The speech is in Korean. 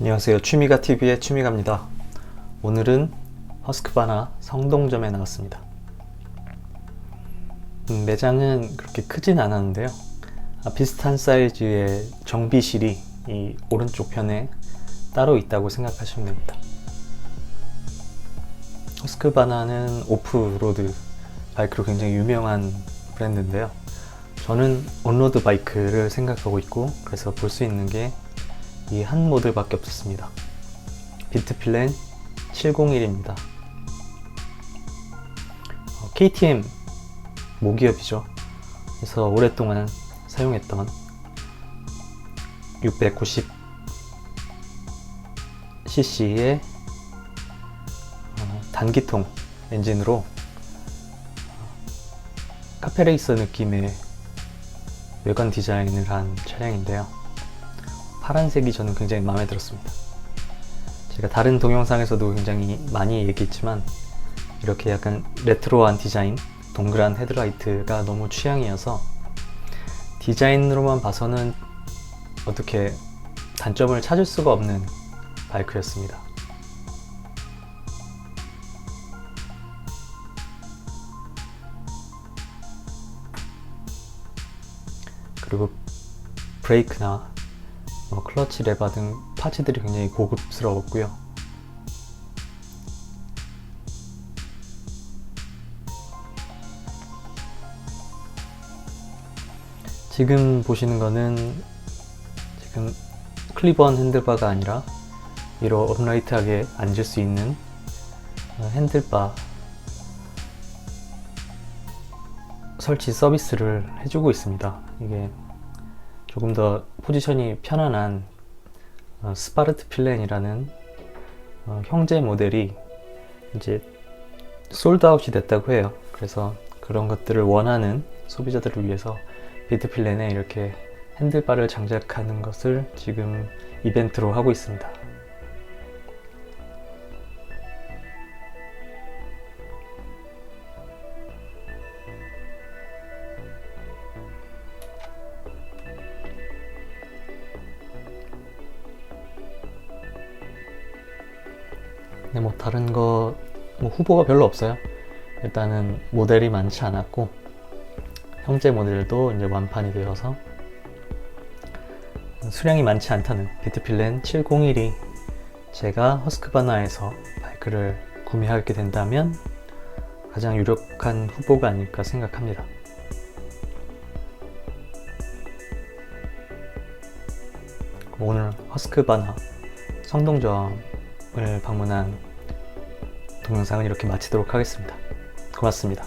안녕하세요. 취미가 TV의 취미가입니다. 오늘은 허스크바나 성동점에 나왔습니다. 음, 매장은 그렇게 크진 않았는데요. 아, 비슷한 사이즈의 정비실이 이 오른쪽 편에 따로 있다고 생각하시면 됩니다. 허스크바나는 오프로드 바이크로 굉장히 유명한 브랜드인데요. 저는 온로드 바이크를 생각하고 있고 그래서 볼 수 있는 게 이 한 모델밖에 없었습니다. 비트필렌 701입니다. 어, KTM 모기업이죠. 그래서 오랫동안 사용했던 690cc의 어, 단기통 엔진으로 어, 카페레이서 느낌의 외관 디자인을 한 차량인데요. 파란색이 저는 굉장히 마음에 들었습니다. 제가 다른 동영상에서도 굉장히 많이 얘기했지만 이렇게 약간 레트로한 디자인, 동그란 헤드라이트가 너무 취향이어서 디자인으로만 봐서는 어떻게 단점을 찾을 수가 없는 바이크였습니다. 그리고 브레이크나 뭐 클러치 레바 등 파츠들이 굉장히 고급스러웠고요. 지금 보시는 거는 지금 클리브온 핸들바가 아니라 위로 업라이트하게 앉을 수 있는 어, 핸들바 설치 서비스를 해주고 있습니다. 이게 조금 더 포지션이 편안한 어, 스파르트 필렌이라는 어, 형제 모델이 이제 솔드아웃이 됐다고 해요. 그래서 그런 것들을 원하는 소비자들을 위해서 비트필렌에 이렇게 핸들바를 장착하는 것을 지금 이벤트로 하고 있습니다. 네, 뭐 다른 거 뭐 후보가 별로 없어요. 일단은 모델이 많지 않았고 형제 모델도 이제 완판이 되어서 수량이 많지 않다는 비트필렌 701이 제가 허스크바나에서 바이크를 구매하게 된다면 가장 유력한 후보가 아닐까 생각합니다. 오늘 허스크바나 성동점을 방문한 동영상은 이렇게 마치도록 하겠습니다. 고맙습니다.